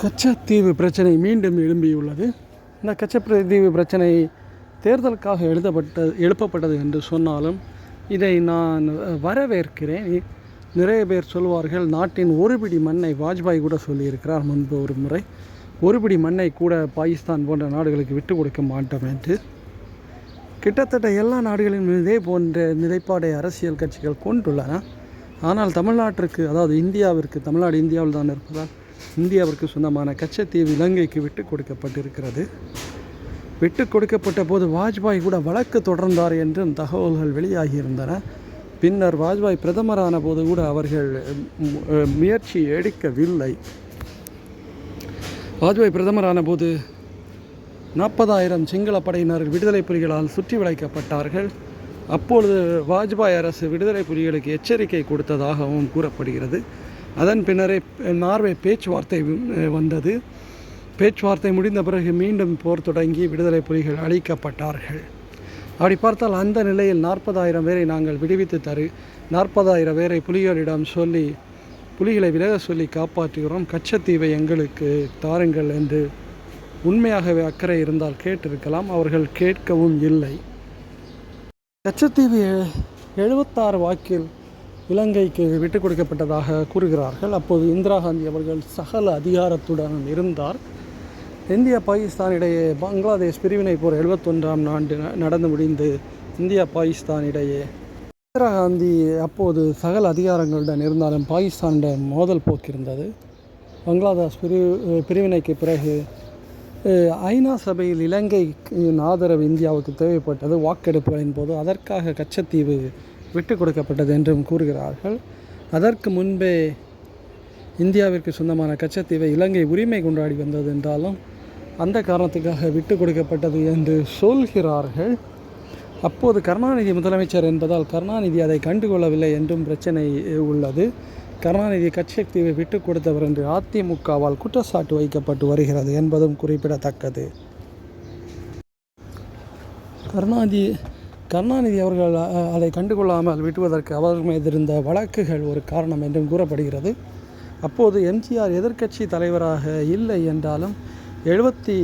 கச்சத்தீவு பிரச்சனை மீண்டும் எழும்பியுள்ளது. இந்த கச்சத்தீவு பிரச்சனை தேர்தலுக்காக எழுதப்பட்ட எழுப்பப்பட்டது என்று சொன்னாலும் இதை நான் வரவேற்கிறேன். நிறைய பேர் சொல்வார்கள் நாட்டின் ஒருபிடி மண்ணை வாஜ்பாய் கூட சொல்லியிருக்கிறார் முன்பு ஒரு முறை. ஒருபிடி மண்ணை கூட பாகிஸ்தான் போன்ற நாடுகளுக்கு விட்டு கொடுக்க மாட்டோம் என்று. கிட்டத்தட்ட எல்லா நாடுகளிலும் இதே போன்ற நிலைப்பாடை அரசியல் கட்சிகள் கொண்டுள்ளன. ஆனால் தமிழ்நாட்டிற்கு அதாவது இந்தியாவிற்கு தமிழ்நாடு இந்தியாவில் தான் இருப்பதால் இந்தியாவிற்கு சொந்தமான கச்சத்தீவு இலங்கைக்கு விட்டு கொடுக்கப்பட்டிருக்கிறது. விட்டு கொடுக்கப்பட்ட போது வாஜ்பாய் கூட வழக்கு தொடர்ந்தார் என்றும் தகவல்கள் வெளியாகியிருந்தன. பின்னர் வாஜ்பாய் பிரதமரான போது கூட அவர்கள் முயற்சி எடுக்கவில்லை. வாஜ்பாய் பிரதமரான போது நாற்பதாயிரம் சிங்கள படையினர் விடுதலை புலிகளால் சுற்றி வளைக்கப்பட்டார்கள். அப்பொழுது வாஜ்பாய் அரசு விடுதலை புலிகளுக்கு எச்சரிக்கை கொடுத்ததாகவும் கூறப்படுகிறது. அதன் பின்னரே நார்வே பேச்சுவார்த்தை வந்தது. பேச்சுவார்த்தை முடிந்த பிறகு மீண்டும் போர் தொடங்கி விடுதலை புலிகள் அழிக்கப்பட்டார்கள். அப்படி பார்த்தால் அந்த நிலையில் நாற்பதாயிரம் பேரை நாங்கள் விடுவித்து தரு நாற்பதாயிரம் பேரை புலிகளிடம் சொல்லி புலிகளை விலக சொல்லி காப்பாற்றுகிறோம். கச்சத்தீவை எங்களுக்கு தாருங்கள் என்று உண்மையாகவே அக்கறை இருந்தால் கேட்டிருக்கலாம். அவர்கள் கேட்கவும் இல்லை. கச்சத்தீவு எ- எழுபத்தாறு வாக்கில் இலங்கைக்கு விட்டுக் கொடுக்கப்பட்டதாக கூறுகிறார்கள். அப்போது இந்திரா காந்தி அவர்கள் சகல அதிகாரத்துடன் இருந்தார். இந்தியா பாகிஸ்தான் இடையே பங்களாதேஷ் பிரிவினை போர் எழுபத்தொன்றாம் ஆண்டு ந- நடந்து முடிந்து இந்தியா பாகிஸ்தான் இடையே இந்திரா காந்தி அப்போது சகல அதிகாரங்களுடன் இருந்தாலும் பாகிஸ்தானிடம் மோதல் போக்கிருந்தது. பங்களாதேஷ் பிரி பிரிவினைக்கு பிறகு ஐநா சபையில் இலங்கையின் ஆதரவு இந்தியாவுக்கு தேவைப்பட்டது. வாக்கெடுப்புகளின் போது அதற்காக கச்சத்தீவு விட்டு கொடுக்கப்பட்டது என்றும் கூறுகிறார்கள். அதற்கு முன்பே இந்தியாவிற்கு சொந்தமான கச்சத்தீவை இலங்கை உரிமை கொண்டாடி வந்தது என்றாலும் அந்த காரணத்துக்காக விட்டு கொடுக்கப்பட்டது என்று சொல்கிறார்கள். அப்போது கருணாநிதி முதலமைச்சர் என்பதால் கருணாநிதி அதை கண்டுகொள்ளவில்லை என்றும் பிரச்சனை உள்ளது. கருணாநிதி கச்சத்தீவை விட்டு கொடுத்தவர் என்று அதிமுகவால் குற்றச்சாட்டு வைக்கப்பட்டு வருகிறது என்பதும் குறிப்பிடத்தக்கது. கருணாநிதி கருணாநிதி அவர்கள் அதை கண்டுகொள்ளாமல் விட்டுவதற்கு அவர் மீது இருந்த வழக்குகள் ஒரு காரணம் என்றும் கூறப்படுகிறது. அப்போது எம்ஜிஆர் எதிர்க்கட்சி தலைவராக இல்லை என்றாலும் எழுபத்தி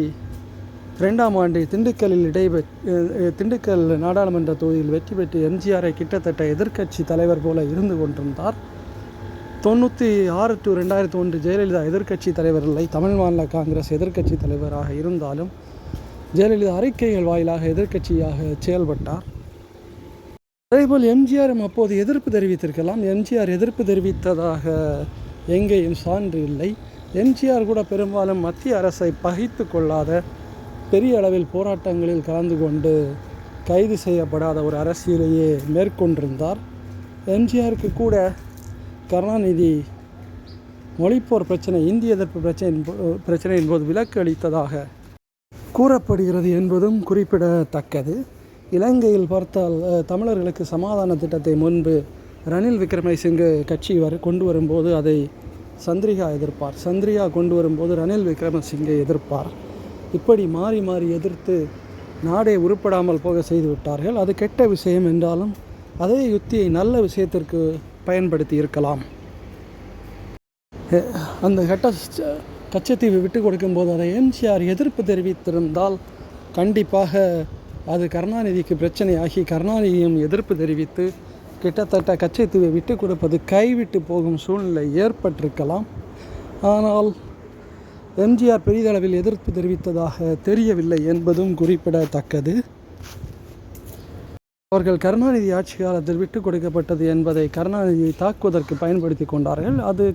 ரெண்டாம் ஆண்டு திண்டுக்கல்லில் இடைபெற்ற திண்டுக்கல் நாடாளுமன்ற தொகுதியில் வெற்றி பெற்று எம்ஜிஆரை கிட்டத்தட்ட எதிர்க்கட்சி தலைவர் போல இருந்து கொண்டிருந்தார். தொண்ணூற்றி ஆறு டு ரெண்டாயிரத்தி ஒன்று ஜெயலலிதா எதிர்க்கட்சி தலைவர் இல்லை. தமிழ் மாநில காங்கிரஸ் எதிர்க்கட்சி தலைவராக இருந்தாலும் ஜெயலலிதா அறிக்கைகள் வாயிலாக எதிர்க்கட்சியாக செயல்பட்டார். அதேபோல் எம்ஜிஆரும் அப்போது எதிர்ப்பு தெரிவித்திருக்கலாம். எம்ஜிஆர் எதிர்ப்பு தெரிவித்ததாக எங்கேயும் சான்று இல்லை. எம்ஜிஆர் கூட பெரும்பாலும் மத்திய அரசை பகைத்து கொள்ளாத பெரிய அளவில் போராட்டங்களில் கலந்து கொண்டு கைது செய்யப்படாத ஒரு அரசியலையே மேற்கொண்டிருந்தார். எம்ஜிஆருக்கு கூட கருணாநிதி மொழிப்போர் பிரச்சனை இந்திய எதிர்ப்பு பிரச்சனை பிரச்சனையின் போது விலக்கு அளித்ததாக கூறப்படுகிறது என்பதும் குறிப்பிடத்தக்கது. இலங்கையில் பார்த்தால் தமிழர்களுக்கு சமாதான திட்டத்தை முன்பு ரணில் விக்ரமசிங்கே கட்சி வர கொண்டு வரும்போது அதை சந்திரிகா எதிர்ப்பார். சந்திரிகா கொண்டு வரும்போது ரணில் விக்ரமசிங்கே எதிர்ப்பார். இப்படி மாறி மாறி எதிர்த்து நாடே உருப்படாமல் போக செய்து விட்டார்கள். அது கெட்ட விஷயம் என்றாலும் அதே யுத்தியை நல்ல விஷயத்திற்கு பயன்படுத்தி இருக்கலாம். அந்த கட்ட ச- கச்சத்தீவு விட்டு கொடுக்கும்போது அதை எம்ஜிஆர் எதிர்ப்பு தெரிவித்திருந்தால் கண்டிப்பாக அது கருணாநிதிக்கு பிரச்சனையாகி கருணாநிதியும் எதிர்ப்பு தெரிவித்து கிட்டத்தட்ட கச்சத்தீவை விட்டு கொடுப்பது கைவிட்டு போகும் சூழ்நிலை ஏற்பட்டிருக்கலாம். ஆனால் எம்ஜிஆர் பெரிதளவில் எதிர்ப்பு தெரிவித்ததாக தெரியவில்லை என்பதும் குறிப்பிடத்தக்கது. அவர்கள் கருணாநிதி ஆட்சி காலத்தில் விட்டு கொடுக்கப்பட்டது என்பதை கருணாநிதியை தாக்குவதற்கு பயன்படுத்தி கொண்டார்கள். அது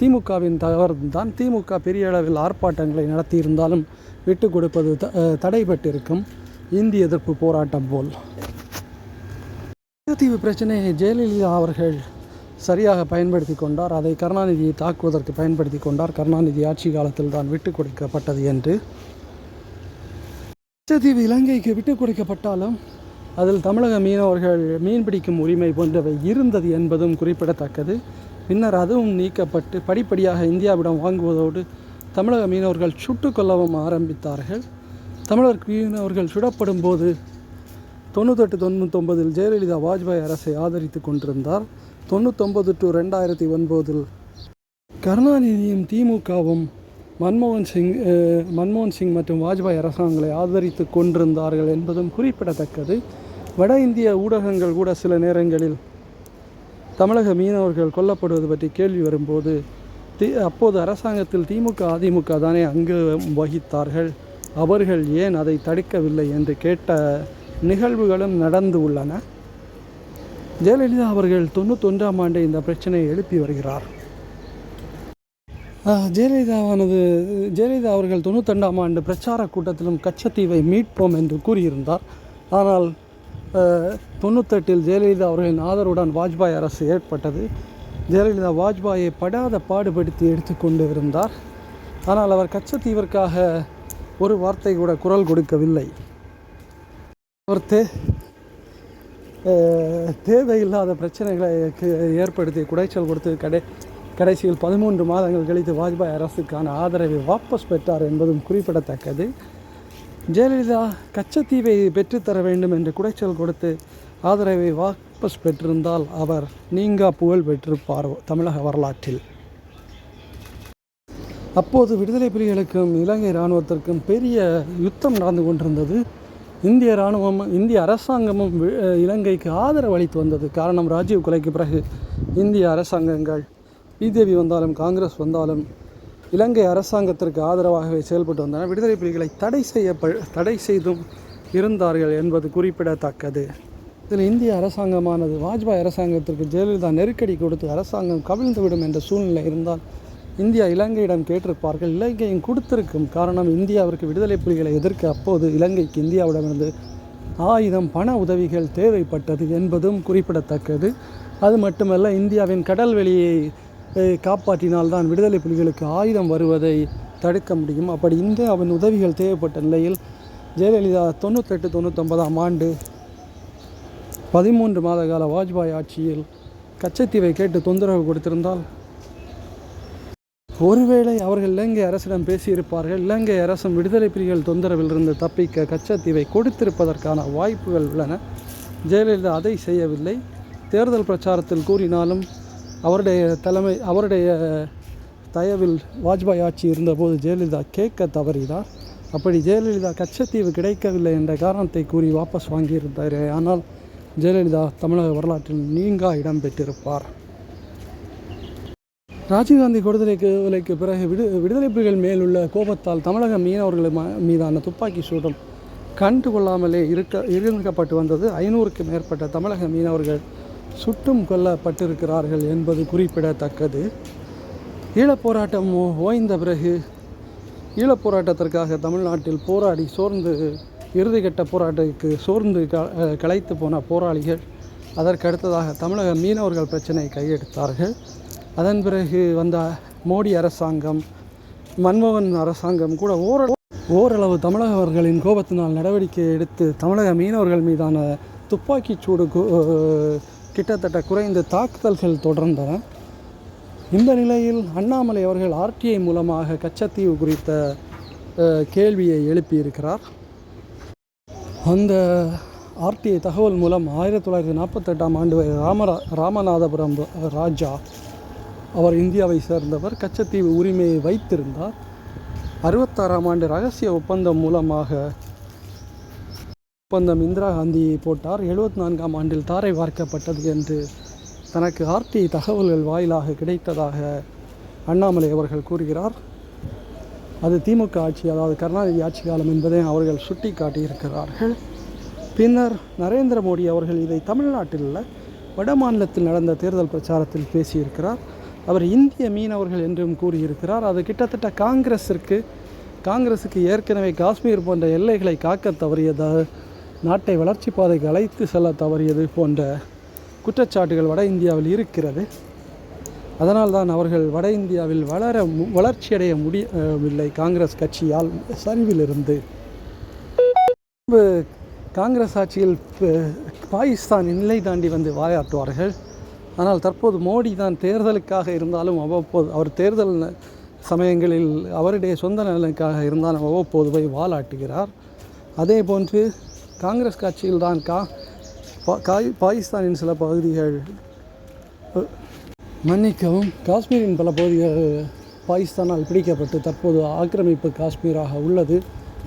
திமுகவின் தவறு தான் திமுக பெரிய அளவில் ஆர்ப்பாட்டங்களை நடத்தியிருந்தாலும் விட்டு கொடுப்பது த- தடைபட்டிருக்கும். இந்திய எதிர்ப்பு போராட்டம் போல். தீவு பிரச்சனையை ஜெயலலிதா அவர்கள் சரியாக பயன்படுத்தி கொண்டார். அதை கருணாநிதியை தாக்குவதற்கு பயன்படுத்தி கொண்டார். கருணாநிதி ஆட்சி காலத்தில் தான் விட்டு கொடுக்கப்பட்டது என்று. லட்சத்தீவு இலங்கைக்கு விட்டுக் கொடுக்கப்பட்டாலும் அதில் தமிழக மீனவர்கள் மீன்பிடிக்கும் உரிமை போன்றவை இருந்தது என்பதும் குறிப்பிடத்தக்கது. பின்னர் அதுவும் நீக்கப்பட்டு படிப்படியாக இந்தியாவிடம் வாங்குவதோடு தமிழக மீனவர்கள் சுட்டுக் கொல்லவும் ஆரம்பித்தார்கள். தமிழர் மீனவர்கள் சுடப்படும் போது தொண்ணூத்தெட்டு தொண்ணூத்தொம்பதில் ஜெயலலிதா வாஜ்பாய் அரசை ஆதரித்து கொண்டிருந்தார். தொண்ணூத்தொம்பது டு ரெண்டாயிரத்தி ஒன்பதில் கருணாநிதியும் திமுகவும் மன்மோகன் சிங் மன்மோகன் சிங் மற்றும் வாஜ்பாய் அரசாங்கங்களை ஆதரித்து கொண்டிருந்தார்கள் என்பதும் குறிப்பிடத்தக்கது. வட இந்திய ஊடகங்கள் கூட சில நேரங்களில் தமிழக மீனவர்கள் கொல்லப்படுவது பற்றி கேள்வி வரும்போது தி அப்போது அரசாங்கத்தில் திமுக அதிமுக தானே அங்கு வகித்தார்கள். அவர்கள் ஏன் அதை தடுக்கவில்லை என்று கேட்ட நிகழ்வுகளும் நடந்து உள்ளன. ஜெயலலிதா அவர்கள் தொண்ணூத்தொன்றாம் ஆண்டு இந்த பிரச்சனையை எழுப்பி வருகிறார். ஜெயலலிதாவானது ஜெயலலிதா அவர்கள் தொண்ணூத்தெண்டாம் ஆண்டு பிரச்சார கூட்டத்திலும் கச்சத்தீவை மீட்போம் என்று கூறியிருந்தார். ஆனால் தொண்ணூத்தெட்டில் ஜெயலலிதா அவர்களின் ஆதரவுடன் வாஜ்பாய் அரசு ஏற்பட்டது. ஜெயலலிதா வாஜ்பாயை படாத பாடுபடுத்தி எடுத்துக்கொண்டு இருந்தார். ஆனால் அவர் கச்சத்தீவிற்காக ஒரு வார்த்தை கூட குரல் கொடுக்கவில்லை. ஒருத்து தேவையில்லாத பிரச்சனைகளை ஏற்படுத்தி குடைச்சல் கொடுத்து கடை கடைசியில் பதிமூன்று மாதங்கள் கழித்து வாஜ்பாய் அரசுக்கான ஆதரவை வாபஸ் பெற்றார் என்பதும் குறிப்பிடத்தக்கது. ஜெயலலிதா கச்சத்தீவை பெற்றுத்தர வேண்டும் என்று குடைச்சல் கொடுத்து ஆதரவை வாபஸ் பெற்றிருந்தால் அவர் நீங்கா புகழ் பெற்றிருப்பார் தமிழக வரலாற்றில். அப்போது விடுதலை புலிகளுக்கும் இலங்கை இராணுவத்திற்கும் பெரிய யுத்தம் நடந்து கொண்டிருந்தது. இந்திய இராணுவம் இந்திய அரசாங்கமும் வி- இலங்கைக்கு ஆதரவு அளித்து வந்தது. காரணம் ராஜீவ் கொலைக்கு பிறகு இந்திய அரசாங்கங்கள் பிஜேபி வந்தாலும் காங்கிரஸ் வந்தாலும் இலங்கை அரசாங்கத்திற்கு ஆதரவாகவே செயல்பட்டு வந்தன. விடுதலை புலிகளை தடை செய்ய தடை செய்தும் இருந்தார்கள் என்பது குறிப்பிடத்தக்கது. இதில் இந்திய அரசாங்கமானது வாஜ்பாய் அரசாங்கத்திற்கு ஜெயலலிதா நெருக்கடி கொடுத்து அரசாங்கம் கவிழ்ந்துவிடும் என்ற சூழ்நிலை இருந்தால் இந்தியா இலங்கையிடம் கேட்டிருப்பார்கள். இலங்கையும் கொடுத்திருக்கும் காரணம் இந்தியாவிற்கு விடுதலை புலிகளை எதிர்க்க அப்போது இலங்கைக்கு இந்தியாவிடமிருந்து ஆயுதம் பண உதவிகள் தேவைப்பட்டது என்பதும் குறிப்பிடத்தக்கது. அது மட்டுமல்ல இந்தியாவின் கடல் வெளியை காப்பாற்றினால்தான் விடுதலை புலிகளுக்கு ஆயுதம் வருவதை தடுக்க முடியும். அப்படி இந்தியாவின் உதவிகள் தேவைப்பட்ட நிலையில் ஜெயலலிதா தொண்ணூத்தெட்டு தொண்ணூத்தொன்பதாம் ஆண்டு பதிமூன்று மாத கால வாஜ்பாய் ஆட்சியில் கச்சத்தீவை கேட்டு தொந்தரவு கொடுத்திருந்தால் ஒருவேளை அவர்கள் இலங்கை அரசிடம் பேசியிருப்பார்கள். இலங்கை அரசும் விடுதலை புலிகள் தொந்தரவிலிருந்து தப்பிக்க கச்சத்தீவை கொடுத்திருப்பதற்கான வாய்ப்புகள் உள்ளன. ஜெயலலிதா அதை செய்யவில்லை. தேர்தல் பிரச்சாரத்தில் கூறினாலும் அவருடைய தலைமை அவருடைய தயவில் வாஜ்பாய் ஆட்சி இருந்தபோது ஜெயலலிதா கேட்க தவறினார். அப்படி ஜெயலலிதா கச்சத்தீவு கிடைக்கவில்லை என்ற காரணத்தை கூறி வாபஸ் வாங்கியிருந்தார். ஆனால் ஜெயலலிதா தமிழக வரலாற்றில் நீங்கா இடம் பெற்றிருப்பார் ராஜீவ்காந்தி கொடுதலைக்கு விலைக்கு பிறகு விடு விடுதலை புலிகள் மேலுள்ள கோபத்தால் தமிழக மீனவர்கள் ம- மீதான துப்பாக்கி சூடும் கண்டு கொள்ளாமலே இருக்க இருக்கப்பட்டு வந்தது. ஐநூறுக்கு மேற்பட்ட தமிழக மீனவர்கள் சுட்டும் கொல்லப்பட்டிருக்கிறார்கள் என்பது குறிப்பிடத்தக்கது. ஈழப்போராட்டம் ஓய்ந்த பிறகு ஈழப்போராட்டத்திற்காக தமிழ்நாட்டில் போராடி சோர்ந்து இறுதிக்கட்ட போராட்டத்துக்கு சோர்ந்து க களைத்து போன போராளிகள் அதற்கு அடுத்ததாக தமிழக மீனவர்கள் பிரச்சனையை கையெடுத்தார்கள். அதன் பிறகு வந்த மோடி அரசாங்கம் மன்மோகன் அரசாங்கம் கூட ஓரளவு ஓரளவு தமிழகவர்களின் கோபத்தினால் நடவடிக்கை எடுத்து தமிழக மீனவர்கள் மீதான துப்பாக்கிச் சூடு கு- கிட்டத்தட்ட குறைந்த தாக்குதல்கள் தொடர்ந்தன. இந்த நிலையில் அண்ணாமலை அவர்கள் ஆர்டிஐ மூலமாக கச்சத்தீவு குறித்த கேள்வியை எழுப்பியிருக்கிறார். அந்த ஆர்டிஐ தகவல் மூலம் ஆயிரத்தி தொள்ளாயிரத்தி நாற்பத்தெட்டாம் ஆண்டு வரை ராமரா ராமநாதபுரம் ராஜா அவர் இந்தியாவை சேர்ந்தவர். கச்சத்தீவு உரிமையை வைத்திருந்தார். அறுபத்தாறாம் ஆண்டு ரகசிய ஒப்பந்தம் மூலமாக ஒப்பந்தம் இந்திரா காந்தியை போட்டார். எழுபத்தி நான்காம் ஆண்டில் தாரை வார்க்கப்பட்டது என்று தனக்கு ஆர்டிஐ தகவல்கள் வாயிலாக கிடைத்ததாக அண்ணாமலை அவர்கள் கூறுகிறார். அது திமுக ஆட்சி அதாவது கருணாநிதி ஆட்சி காலம் என்பதை அவர்கள் சுட்டி காட்டியிருக்கிறார்கள் பின்னர் நரேந்திர மோடி அவர்கள் இதை தமிழ்நாட்டில் உள்ள வட மாநிலத்தில் நடந்த தேர்தல் பிரச்சாரத்தில் பேசியிருக்கிறார். அவர் இந்திய மீனவர்கள் என்றும் கூறியிருக்கிறார். அது கிட்டத்தட்ட காங்கிரஸிற்கு காங்கிரஸுக்கு ஏற்கனவே காஷ்மீர் போன்ற எல்லைகளை காக்க தவறியது. நாட்டை வளர்ச்சி பாதைக்கு அழைத்து செல்ல தவறியது போன்ற குற்றச்சாட்டுகள் வட இந்தியாவில் இருக்கிறது. அதனால்தான் அவர்கள் வட இந்தியாவில் வளர மு- வளர்ச்சியடைய முடியவில்லை காங்கிரஸ் கட்சியால் சரிவிலிருந்து. காங்கிரஸ் ஆட்சியில் பாகிஸ்தான் நிலை தாண்டி வந்து வாயாற்றுவார்கள் ஆனால் தற்போது மோடி தான் தேர்தலுக்காக இருந்தாலும் அவ்வப்போது அவர் தேர்தல் ந- சமயங்களில் அவருடைய சொந்த நலனுக்காக இருந்தாலும் அவ்வப்போது போய் வாலாட்டுகிறார். அதே போன்று காங்கிரஸ் கட்சியில் தான் கா பா- காய்- பாகிஸ்தானின் சில பகுதிகள் மன்னிக்கவும் காஷ்மீரின் பல பகுதிகள் பாகிஸ்தானால் பிடிக்கப்பட்டு தற்போது ஆக்கிரமிப்பு காஷ்மீராக உள்ளது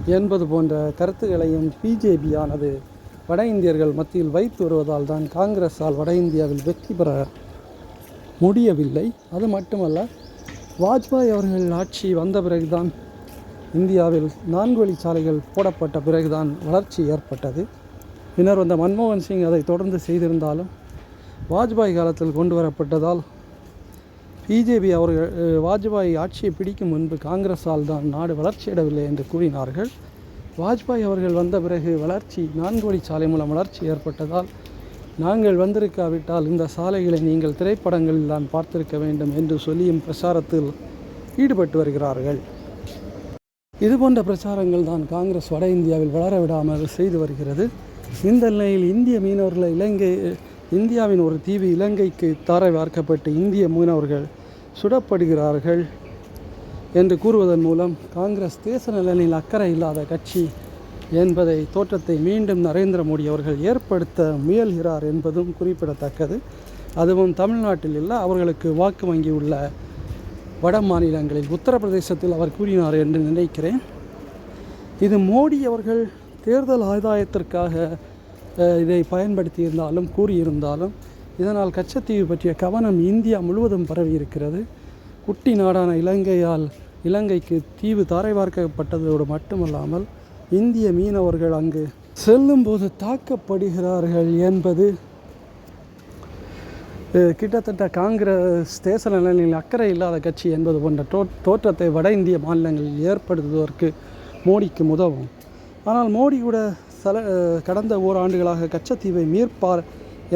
என்பது போன்ற கருத்துக்களையும் பிஜேபியானது வட இந்தியர்கள் மத்தியில் வைத்து வருவதால் தான் காங்கிரஸால் வட இந்தியாவில் வெற்றி பெற முடியவில்லை. அது மட்டுமல்ல வாஜ்பாய் அவர்கள் ஆட்சி வந்த பிறகுதான் இந்தியாவில் நான்கு வழிச்சாலைகள் போடப்பட்ட பிறகுதான் வளர்ச்சி ஏற்பட்டது. பின்னர் வந்த மன்மோகன் சிங் அதை தொடர்ந்து செய்திருந்தாலும் வாஜ்பாய் காலத்தில் கொண்டு வரப்பட்டதால் பிஜேபி அவர்கள் வாஜ்பாய் ஆட்சியை பிடிக்கும் முன்பு காங்கிரஸால் தான் நாடு வளர்ச்சியடையவில்லை என்று கூறினார்கள். வாஜ்பாய் அவர்கள் வந்த பிறகு வளர்ச்சி நான்கு சாலை மூலம் வளர்ச்சி ஏற்பட்டதால் நாங்கள் வந்திருக்காவிட்டால் இந்த சாலைகளை நீங்கள் திரைப்படங்களில் தான் பார்த்திருக்க வேண்டும் என்று சொல்லியும் பிரச்சாரத்தில் ஈடுபட்டு வருகிறார்கள். இதுபோன்ற பிரச்சாரங்கள் தான் காங்கிரஸ் வட இந்தியாவில் வளர விடாமல் செய்து வருகிறது. இந்த நிலையில் இந்திய மீனவர்களை இலங்கை இந்தியாவின் ஒரு தீவு இலங்கைக்கு தாரை வார்க்கப்பட்டு இந்திய மீனவர்கள் சுடப்படுகிறார்கள். என்று கூறுவதன் மூலம் காங்கிரஸ் தேச நலனில் அக்கறை இல்லாத கட்சி என்பதை தோற்றத்தை மீண்டும் நரேந்திர மோடி அவர்கள் ஏற்படுத்த முயல்கிறார் என்பதும் குறிப்பிடத்தக்கது. அதுவும் தமிழ்நாட்டில் இல்லை அவர்களுக்கு வாக்கு வங்கி உள்ள வட மாநிலங்களில் உத்தரப்பிரதேசத்தில் அவர் கூறினார் என்று நினைக்கிறேன். இது மோடி அவர்கள் தேர்தல் ஆதாயத்திற்காக இதை பயன்படுத்தியிருந்தாலும் கூறியிருந்தாலும் இதனால் கச்சத்தீவு பற்றிய கவனம் இந்தியா முழுவதும் பரவி இருக்கிறது குட்டி நாடான இலங்கையால் இலங்கைக்கு தீவு தாரை பார்க்கப்பட்டதோடு மட்டுமல்லாமல் இந்திய மீனவர்கள் அங்கு செல்லும்போது தாக்கப்படுகிறார்கள் என்பது கிட்டத்தட்ட காங்கிரஸ் தேச நிலையில் அக்கறை இல்லாத கட்சி என்பது போன்ற தோ தோற்றத்தை வட இந்திய மாநிலங்களில் ஏற்படுத்துவதற்கு மோடிக்கு உதவும். ஆனால் மோடி கூட சில கடந்த ஓராண்டுகளாக கச்சத்தீவை மீட்பார்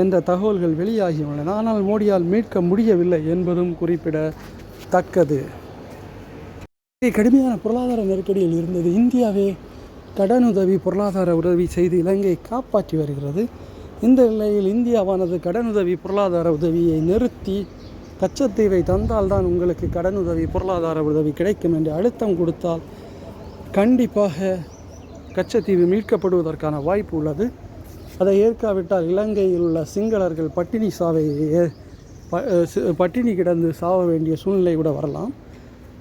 என்ற தகவல்கள் வெளியாகியுள்ளன ஆனால் மோடியால் மீட்க முடியவில்லை என்பதும் குறிப்பிடத்தக்கது. கடுமையான பொருளாதார நெருக்கடியில் இருந்தது. இந்தியாவே கடனுதவி பொருளாதார உதவி செய்து இலங்கையை காப்பாற்றி வருகிறது. இந்த நிலையில் இந்தியாவானது கடனுதவி பொருளாதார உதவியை நிறுத்தி கச்சத்தீவை தந்தால்தான் உங்களுக்கு கடனுதவி பொருளாதார உதவி கிடைக்கும் என்று அழுத்தம் கொடுத்தால் கண்டிப்பாக கச்சத்தீவு மீட்கப்படுவதற்கான வாய்ப்பு உள்ளது. அதை ஏற்காவிட்டால் இலங்கையில் உள்ள சிங்களர்கள் பட்டினி சாவை ஏ- ப- சி- பட்டினி கிடந்து சாவ வேண்டிய சூழ்நிலை கூட வரலாம்.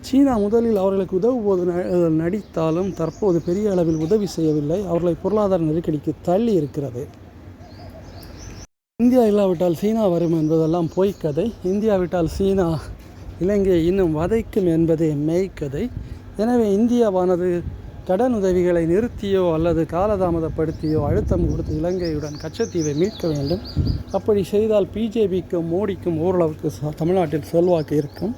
சீனா முதலில் அவர்களுக்கு உதவுவது ந- நடித்தாலும் தற்போது பெரிய அளவில் உதவி செய்யவில்லை. அவர்களை பொருளாதார நெருக்கடிக்கு தள்ளி இருக்கிறது. இந்தியா இல்லாவிட்டால் சீனா வரும் என்பதெல்லாம் பொய்க்கதை. இந்தியா விட்டால் சீனா இலங்கையை இன்னும் வதைக்கும் என்பதே மெய்க்கதை. எனவே இந்தியாவானது கடன் உதவிகளை நிறுத்தியோ அல்லது காலதாமதப்படுத்தியோ அழுத்தம் கொடுத்து இலங்கையுடன் கச்சத்தீவை மீட்க வேண்டும். அப்படி செய்தால் பிஜேபிக்கும் மோடிக்கும் ஓரளவுக்கு தமிழ்நாட்டில் செல்வாக்கு இருக்கும்.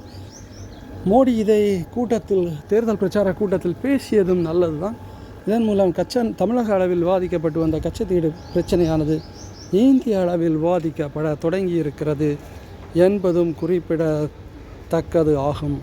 மோடி இதை கூட்டத்தில் தேர்தல் பிரச்சார கூட்டத்தில் பேசியதும் நல்லது தான் இதன் மூலம் கச்சன் தமிழக அளவில் விவாதிக்கப்பட்டு வந்த கச்சத்தீடு பிரச்சனையானது இந்திய அளவில் விவாதிக்கப்பட தொடங்கி இருக்கிறது என்பதும் குறிப்பிடத்தக்கது ஆகும்.